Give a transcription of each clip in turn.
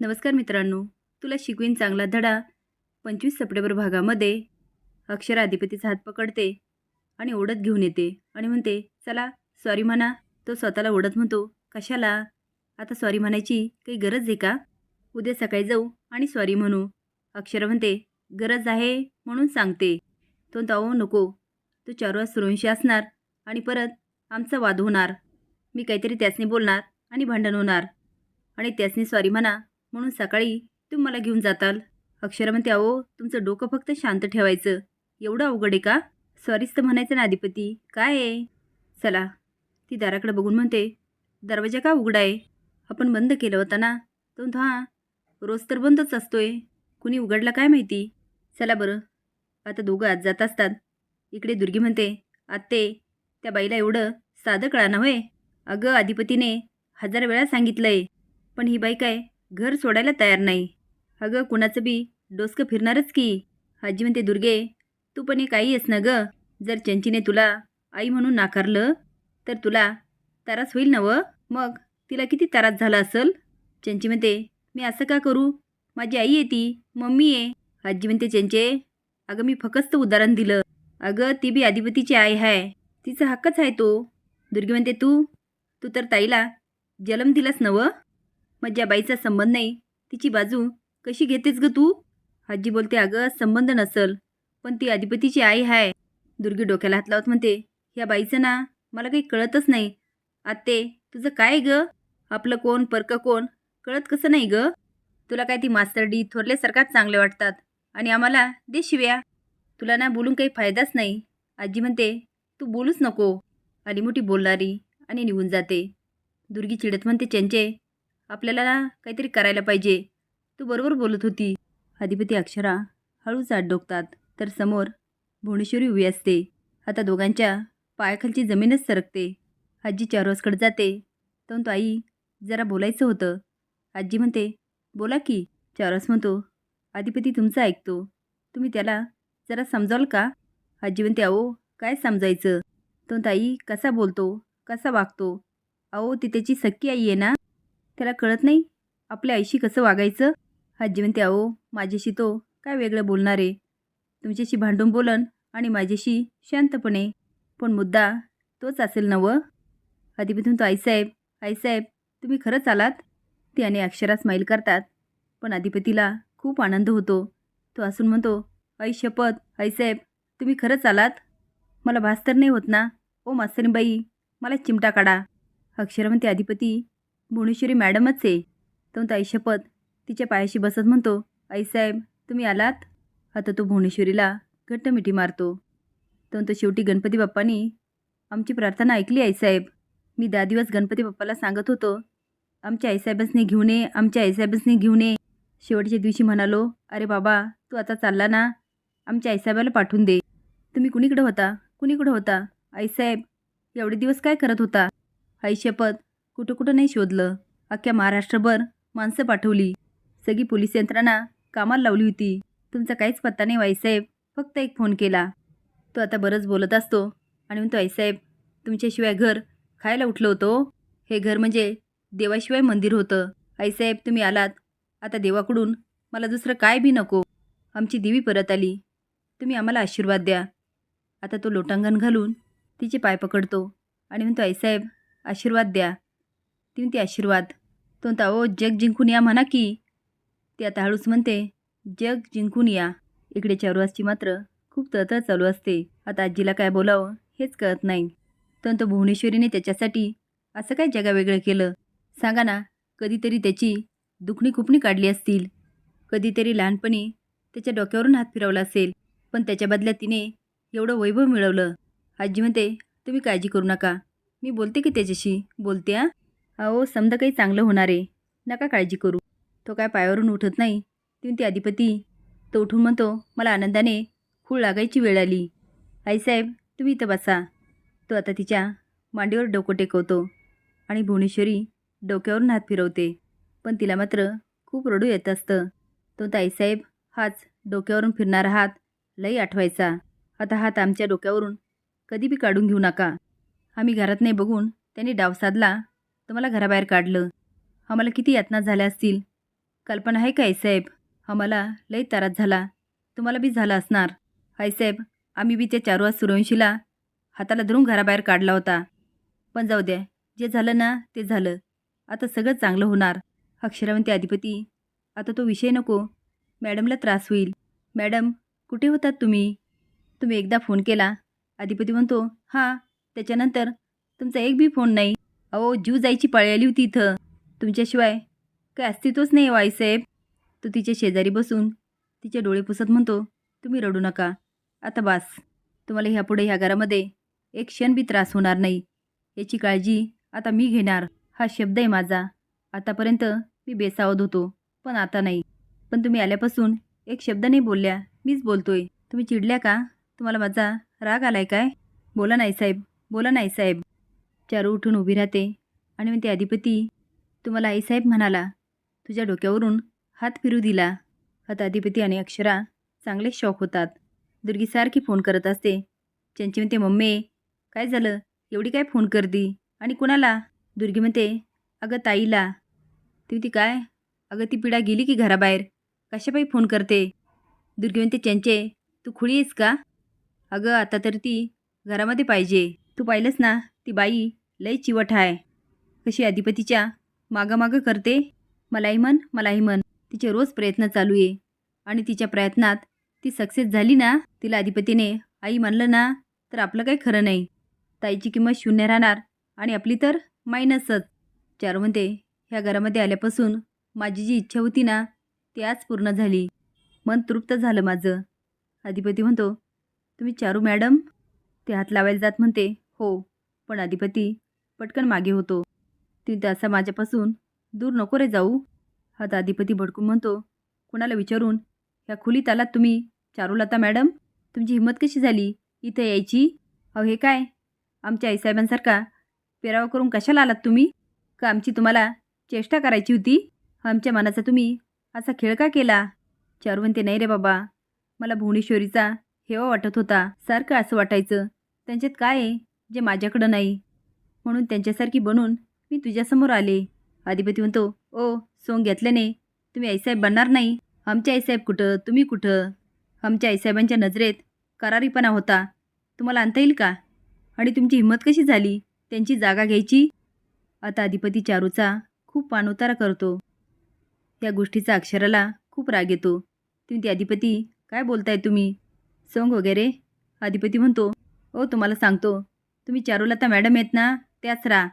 नमस्कार मित्रांनो तुला शिकवीन चांगला धडा. पंचवीस सप्टेंबर भागामध्ये अक्षरा अधिपतीचा हात पकडते आणि ओढत घेऊन येते आणि म्हणते चला सॉरी म्हणा तो स्वतःला ओढत म्हणतो. कशाला? आता सॉरी म्हणायची काही गरज आहे का? उद्या सकाळी जाऊ आणि सॉरी म्हणू. अक्षर म्हणते गरज आहे म्हणून सांगते. तो म्हणतो नको. तो चार वाज सुरवंशी असणार आणि परत आमचा वाद होणार. मी काहीतरी त्याचनी बोलणार आणि भांडण होणार. आणि त्यासनी सॉरी म्हणा म्हणून सकाळी तुम्ही मला घेऊन जाताल. अक्षरा म्हणते अहो तुमचं डोकं फक्त शांत ठेवायचं. एवढं अवघड आहे का? सॉरीच तर म्हणायचं ना अधिपती काय आहे? चला. ती दाराकडे बघून म्हणते दरवाजा का उघडा आहे? आपण बंद केलं होतं ना? तो म्हणतो हां रोज तर बंदच असतोय. कुणी उघडला काय माहिती? चला बरं. आता दोघं आत जात असतात. इकडे दुर्गी म्हणते आत्ते त्या बाईला एवढं साधं कळा ना होय? अगं अधिपतीने हजार वेळा सांगितलंय. पण ही बाई काय? घर सोडायला तयार नाही. अगं कुणाचं बी? डोसकं फिरणारच की. आजी म्हणते दुर्गे तू पण एक आई आहेस ना गं? जर चंचीने तुला आई म्हणून नाकारलं तर तुला तारास होईल ना व? मग तिला किती तारास झाला असेल? चंची म्हणते मी असं का करू? माझी आई आहे ती मम्मी आहे. आजी म्हणते चंचे अगं मी फकस्त उदाहरण दिलं. अगं ती बी अधिपतीची आई आहे तिचा हक्कच आहे तो. दुर्गी म्हणते तू? तू तर ताईला जन्म दिलास नवं मग ज्या बाईचा संबंध नाही तिची बाजू कशी घेतेस ग तू? आजी बोलते अगं संबंध नसल पण ती अधिपतीची आई हाय. दुर्गी डोक्याला हात लावत म्हणते ह्या बाईचं ना मला काही कळतच नाही. आत्ते तुझं काय ग? आपलं कोण परकं कोण कळत कसं नाही ग? तुला काय ती मास्तरडी थोरल्यासारखाच चांगले वाटतात आणि आम्हाला दे शिव्या. तुला ना बोलून काही फायदाच नाही. आजी म्हणते तू बोलूच नको. आली मोठी बोलणारी आणि निघून जाते. दुर्गी चिडत म्हणते चंचे आपल्याला काहीतरी करायला पाहिजे. तू बरोबर बोलत होती. अधिपती अक्षरा हळूच आत डोकतात. तर समोर भुवनेश्वरी उभी असते. आता दोघांच्या पायाखालची जमीनच सरकते. आजी चारोसकडे जाते. तर तो आई जरा बोलायचं होतं. आजी म्हणते बोला की. चारोस म्हणतो अधिपती तुमचं ऐकतो. तुम्ही त्याला जरा समजाल का? आजी म्हणते अहो काय समजायचं? तो ताई कसा बोलतो कसा वागतो? अहो ती त्याची सक्की आई आहे ना? त्याला कळत नाही. आपल्या आईशी कसं वागायचं? आजी म्हणते अहो माझ्याशी तो काय वेगळं बोलणार? आहे तुमच्याशी भांडून बोलन आणि माझ्याशी शांतपणे. पण मुद्दा तोच असेल नवं अधिपती म्हणतो आईसाहेब आईसाहेब तुम्ही खरंच आलात? ती आणि अक्षरा स्माईल करतात. पण अधिपतीला खूप आनंद होतो. तो असून म्हणतो आई शपथ आईसाहेब तुम्ही खरंच आलात? मला भास तर नाही होत ना? ओ मास्तरीबाई मला चिमटा काढा. अक्षरा म्हणते अधिपती भुवनेश्वरी मॅडमच आहे. तो ताई शपथ. तिच्या पायाशी बसत म्हणतो आईसाहेब तुम्ही आलात? आता तो भुवनेश्वरीला घट्ट मिठी मारतो. तो तो शेवटी गणपती बाप्पानी आमची प्रार्थना ऐकली आईसाहेब मी दहा दिवस गणपती बाप्पाला सांगत होतो आमच्या आईसाहेबसनी घेऊन ये आमच्या आईसाहेबसनी घेऊन ये शेवटच्या दिवशी म्हणालो अरे बाबा तू आता चालला ना आमच्या आईसाहेबाला पाठवून दे. तुम्ही कुणीकडं होता? कुणीकडं होता? आईसाहेब एवढे दिवस काय करत होता? आई शपथ. कुठं कुठं नाही शोधलं. अख्ख्या महाराष्ट्रभर माणसं पाठवली. सगळी पोलीस यंत्रणा कामाला लावली होती. तुमचा काहीच पत्ता नाही वाईसाहेब. फक्त एक फोन केला. तो आता बरंच बोलत असतो. आणि म्हणतो आईसाहेब तुमच्याशिवाय घर खायला उठलं होतो हो. हे. घर म्हणजे देवाशिवाय मंदिर होतं. आईसाहेब तुम्ही आलात. आता देवाकडून मला दुसरं काय बी नको. आमची देवी परत आली. तुम्ही आम्हाला आशीर्वाद द्या. आता तो लोटांगण घालून तिचे पाय पकडतो. आणि म्हणतो आईसाहेब आशीर्वाद द्या. ती म्हणते आशीर्वाद. तो म्हणता ओ जग जिंकून या म्हणा की. ती आता हळूच म्हणते जग जिंकून या. इकडे चारुवासची मात्र खूप तळतळ चालू असते. आता आजीला काय बोलावं हेच कळत नाही. तंत तो भुवनेश्वरीने त्याच्यासाठी असं काय जगा वेगळं केलं? सांगा ना कधीतरी त्याची दुखणी खुपणी काढली असतील. कधीतरी लहानपणी त्याच्या डोक्यावरून हात फिरवला असेल. पण त्याच्या बदल्यात तिने एवढं वैभव मिळवलं. आजी म्हणते तुम्ही काळजी करू नका. मी बोलते की त्याच्याशी. बोलते आ अहो समजा काही चांगलं होणार आहे नका काळजी करू. तो काय पायावरून उठत नाही ती ते अधिपती. तो उठून म्हणतो मला आनंदाने खूळ लागायची वेळ आली. आईसाहेब तुम्ही इथं बसा. तो आता तिच्या मांडीवर डोकं टेकवतो आणि भुवनेश्वरी डोक्यावरून हात फिरवते. पण तिला मात्र खूप रडू येत असतं. तो ताईसाहेब हाच डोक्यावरून फिरणारा हात लई आठवायचा. आता हात आमच्या डोक्यावरून कधी बी काढून घेऊ नका. आम्ही घरात नाही बघून त्यांनी डाव साधला तर मला घराबाहेर काढलं. आम्हाला किती यातना झाल्या असतील. कल्पना आहे का आईसाहेब आम्हाला लई त्रास झाला. तुम्हाला बी झाला असणार. आईसाहेब आम्ही बी त्या चार वाज हाताला धरून घराबाहेर काढला होता. पण जाऊ द्या जे झालं ना ते झालं. आता सगळं चांगलं होणार. अक्षरावंती अधिपती आता तो विषय नको. मॅडमला त्रास होईल. मॅडम कुठे होतात तुम्ही? तुम्ही एकदा फोन केला. अधिपती म्हणतो हां त्याच्यानंतर तुमचा एक बी फोन नाही. अहो जीव जायची पाळी आली होती इथं. तुमच्याशिवाय काय अस्तित्वच नाही वाईसाहेब तो तिच्या शेजारी बसून तिचे डोळे पुसत म्हणतो तुम्ही रडू नका. आता बास. तुम्हाला ह्यापुढे ह्या घरामध्ये एक क्षण बी त्रास होणार नाही. याची काळजी आता मी घेणार. हा शब्द आहे माझा. आतापर्यंत मी बेसावत होतो पण आता नाही. पण तुम्ही आल्यापासून एक शब्द नाही बोलल्या मीच बोलतोय. तुम्ही चिडल्या का? तुम्हाला माझा राग आलाय काय? बोला नाही साहेब. बोला नाही साहेब. चारू उठून उभी राहते आणि म्हणते अधिपती तुम्हाला आईसाहेब म्हणाला. तुझ्या डोक्यावरून हात फिरू दिला. आता अधिपती आणि अक्षरा चांगले शॉक होतात. दुर्गी सारखी फोन करत असते. त्यांची म्हणते मम्मी काय झालं? एवढी काय फोन करती? आणि कुणाला? दुर्गी म्हणते अगं ताईला. ती म्हणते काय? अगं ती पिढा गेली की घराबाहेर? कशापायी फोन करते? दुर्गी म्हणते चंचे तू खुळी आहेस का? अगं आता तर ती घरामध्ये पाहिजे. तू पाहिलंस ना ती बाई लई चिवट आहे कशी अधिपतीच्या मागं करते? मलाही म्हण मलाही म्हण. तिचे रोज प्रयत्न चालू आहे. आणि तिच्या प्रयत्नात ती सक्सेस झाली ना तिला अधिपतीने आई म्हणलं ना तर आपलं काही खरं नाही. ताईची किंमत शून्य राहणार आणि आपली तर मायनसच. चारू म्हणते ह्या घरामध्ये आल्यापासून माझी जी इच्छा होती ना ती आज पूर्ण झाली. मन तृप्त झालं माझं. अधिपती म्हणतो तुम्ही चारू मॅडम? ते हात लावायला जात म्हणते हो पण अधिपती पटकन मागे होतो. ती त्याचा माझ्यापासून दूर नको रे जाऊ. हा दादीपती भडकून म्हणतो कुणाला विचारून? ह्या खोलीत आलात तुम्ही चारुलता मॅडम? तुमची हिंमत कशी झाली? इथं यायची? अहो हे काय? आमच्या आईसाहेबांसारखा पेरावा करून कशाला आलात तुम्ही? का आमची तुम्हाला चेष्टा करायची होती? आमच्या मनाचा तुम्ही असा खेळ का केला? चारू म्हणते नाही रे बाबा मला भुवनेश्वरीचा हेवा वाटत होता. सारखं असं वाटायचं. त्यांच्यात काय आहे? जे माझ्याकडं नाही. म्हणून त्यांच्यासारखी बनून मी तुझ्यासमोर आले. अधिपती म्हणतो ओ सोंग घेतल्याने तुम्ही आईसाहेब बनणार नाही. आमच्या आईसाहेब कुठं? तुम्ही कुठं? आमच्या आईसाहेबांच्या नजरेत करारीपणा होता. तुम्हाला आणता येईल का? आणि तुमची हिंमत कशी झाली? त्यांची जागा घ्यायची? आता अधिपती चारूचा खूप पाणउतारा करतो. या गोष्टीचा अक्षराला खूप राग येतो. तुम्ही ती अधिपती काय बोलताय तुम्ही? सोंग वगैरे? अधिपती म्हणतो ओ तुम्हाला सांगतो. तुम्ही चारूलता मॅडम आहेत ना? त्याच राहा.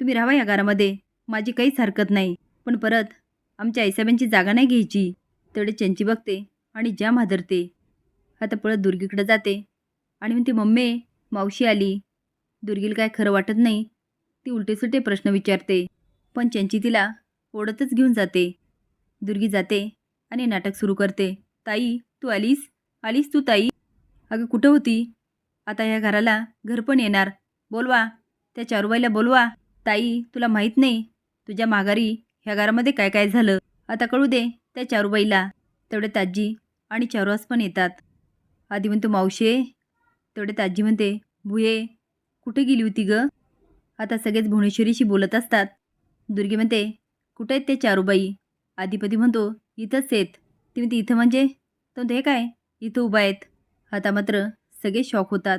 तुम्ही राहा या घरामध्ये. माझी काहीच हरकत नाही. पण परत आमच्या आईसाहेबांची जागा नाही घ्यायची. तेवढे चंची बघते आणि जाम हादरते. आता पळत दुर्गीकडं जाते. आणि म्हणते मम्मी मावशी आली. दुर्गीला काय खरं वाटत नाही. ती उलटे सुलटे प्रश्न विचारते. पण चंची तिला ओढतच घेऊन जाते. दुर्गी जाते आणि नाटक सुरू करते. ताई तू आलीस? आलीस तू ताई? अगं कुठं होती? आता ह्या घराला घर पण येणार. बोलवा. त्या चारूबाईला बोलवा ताई तुला माहीत नाही तुझ्या माघारी ह्या घरामध्ये काय काय झालं? आता कळू दे त्या चारुबाईला तेवढे ताजी आणि चारुवास पण येतात. आधी म्हणतो मावशे. तेवढे ताजी म्हणते भुये कुठे गेली होती ग? आता सगळेच भुवनेश्वरीशी बोलत असतात. दुर्गी म्हणते कुठे आहेत ते चारूबाई? आधिपती म्हणतो इथंच आहेत. ती म्हणते इथं म्हणजे? तर हे काय? इथं उभा आहेत. आता मात्र सगळे शॉक होतात.